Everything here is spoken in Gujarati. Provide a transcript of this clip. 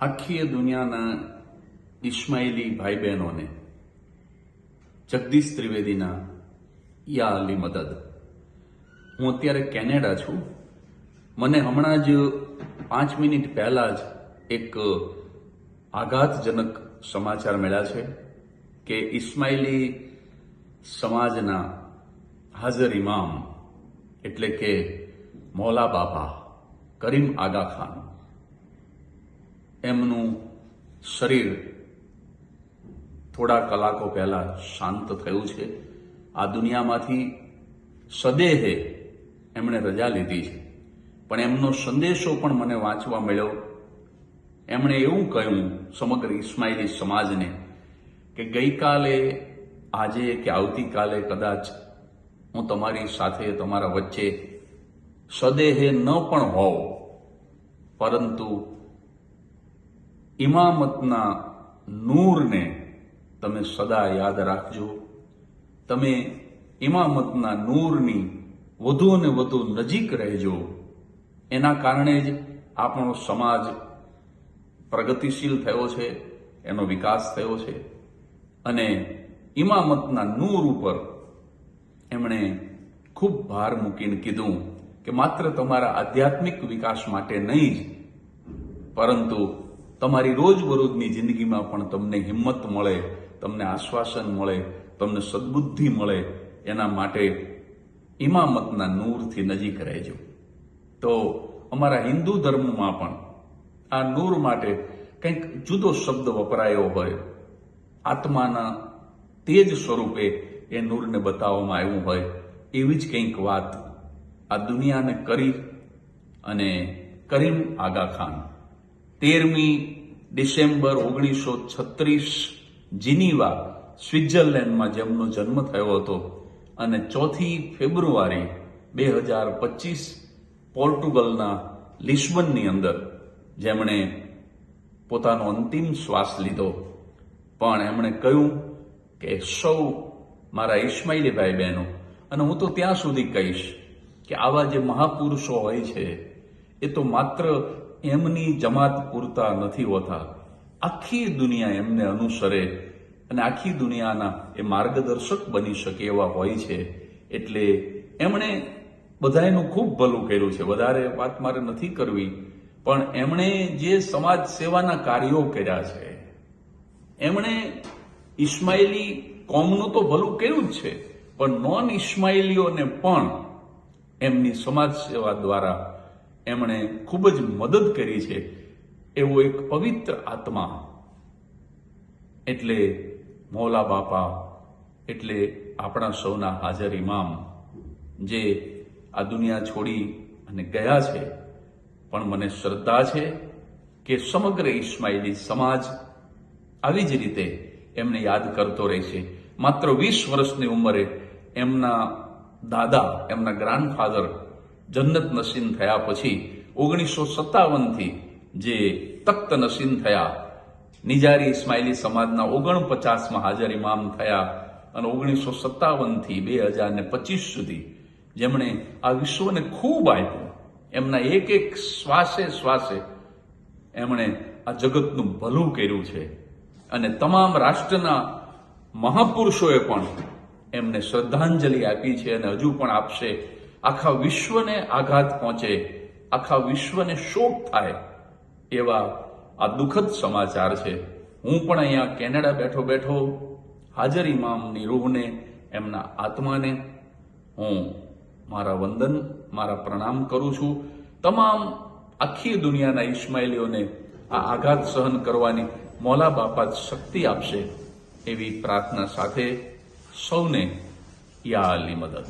આખી દુનિયાના ઇસ્માઇલી ભાઈ બહેનોને જગદીશ ત્રિવેદીના યા અલી મદદ. હું અત્યારે કેનેડા છું. મને હમણાં જ પાંચ મિનિટ પહેલા જ એક આઘાતજનક સમાચાર મળ્યા છે કે ઇસ્માઇલી સમાજના હાજર ઇમામ એટલે કે મોલા બાપા કરીમ આગા ખાન એમનું શરીર થોડા કલાકો પહેલા શાંત થયું છે. આ દુનિયામાંથી સદેહે એમણે રજા લીધી છે. પણ એમનો સંદેશો પણ મને વાંચવા મળ્યો. એમણે એવું કહ્યું સમગ્ર ઇસ્માઇલી સમાજને કે ગઈકાલે, આજે કે આવતીકાલે કદાચ હું તમારી સાથે તમારા વચ્ચે સદેહે ન પણ હોઉં, પરંતુ ઇમામતના નૂરને તમે સદા યાદ રાખજો. તમે ઇમામતના નૂરની વધુ અને વધુ નજીક રહેજો. એના કારણે જ આપણો સમાજ પ્રગતિશીલ થયો છે, એનો વિકાસ થયો છે. અને ઇમામતના નૂર ઉપર એમણે ખૂબ ભાર મૂકીને કીધું કે માત્ર તમારા આધ્યાત્મિક વિકાસ માટે નહીં જ, પરંતુ તમારી રોજબરોજની જિંદગીમાં પણ તમને હિંમત મળે, તમને આશ્વાસન મળે, તમને સદબુદ્ધિ મળે, એના માટે ઇમામતના નૂરથી નજીક રહેજો. તો અમારા હિન્દુ ધર્મમાં પણ આ નૂર માટે કંઈક જુદો શબ્દ વપરાયો હોય, આત્માના તેજ સ્વરૂપે એ નૂરને બતાવવામાં આવ્યું હોય, એવી જ કંઈક વાત આ દુનિયાને કરી અને કરીમ આગા ખાન તેરમી ડિસેમ્બર ઓગણીસો છત્રીસ જીનીવા સ્વિટ્ઝરલેન્ડમાં જેમનો જન્મ થયો હતો અને ચોથી ફેબ્રુઆરી બે હજાર પચીસ પોર્ટુગલના લિસ્બનની અંદર જેમણે પોતાનો અંતિમ શ્વાસ લીધો. પણ એમણે કહ્યું કે, સૌ મારા ઇસ્માઇલી ભાઈ બહેનો, અને હું તો ત્યાં સુધી કહીશ કે આવા જે મહાપુરુષો હોય છે, એ તો માત્ર એમની જમાત પૂરતા નથી હોતા. આખી દુનિયા એમને અનુસરે અને આખી દુનિયાના એ માર્ગદર્શક બની શકે એવા હોય છે. એટલે એમણે બધાયનું ખૂબ ભલું કર્યું છે. વધારે વાત મારે નથી કરવી, પણ એમણે જે સમાજ સેવાના કાર્યો કર્યા છે, એમણે ઇસ્માઇલી કોમનું તો ભલું કર્યું જ છે, પણ નોન ઇસ્માઇલીઓને પણ એમની સમાજ સેવા દ્વારા એમણે ખૂબ જ મદદ કરી છે એવો એક પવિત્ર આત્મા. એટલે મૌલા બાપા, એટલે આપણા સૌના હાજર ઇમામ જે આ દુનિયા છોડી અને ગયા છે. પણ મને શ્રદ્ધા છે કે સમગ્ર ઇસ્માઇલી સમાજ આવી જ રીતે એમને યાદ કરતો રહેશે. માત્ર વીસ વર્ષની ઉંમરે એમના દાદા, એમના ગ્રાન્ડફાધર જન્નત નસીન થયા પછી ઓગણીસો સત્તાવનથી જે તખ્ત નસીન થયા, નિજારી ઇસ્માઇલી સમાજના ઓગણપચાસમાં હાજર ઇમામ થયા અને ઓગણીસો સત્તાવનથી બે હજાર ને પચીસ સુધી જેમણે આ વિશ્વને ખૂબ આપ્યું. એમના એક એક શ્વાસે શ્વાસે એમણે આ જગતનું ભલું કર્યું છે. અને તમામ રાષ્ટ્રના મહાપુરુષોએ પણ એમને શ્રદ્ધાંજલિ આપી છે અને હજુ પણ આપશે આખા વિશ્વને આઘાત પહોંચે, આખા વિશ્વને શોક થાય, એવા આ દુઃખદ સમાચાર છે. હું પણ અહીંયા કેનેડા બેઠો બેઠો હાજર ઇમામની રૂહને એમના આત્માને હું મારા વંદન, મારા પ્રણામ કરું છું. તમામ આખી દુનિયાના ઇસ્માઇલીઓને આ આઘાત સહન કરવાની મોલા બાપા શક્તિ આપશે એવી પ્રાર્થના સાથે સૌને યા અલી મદદ.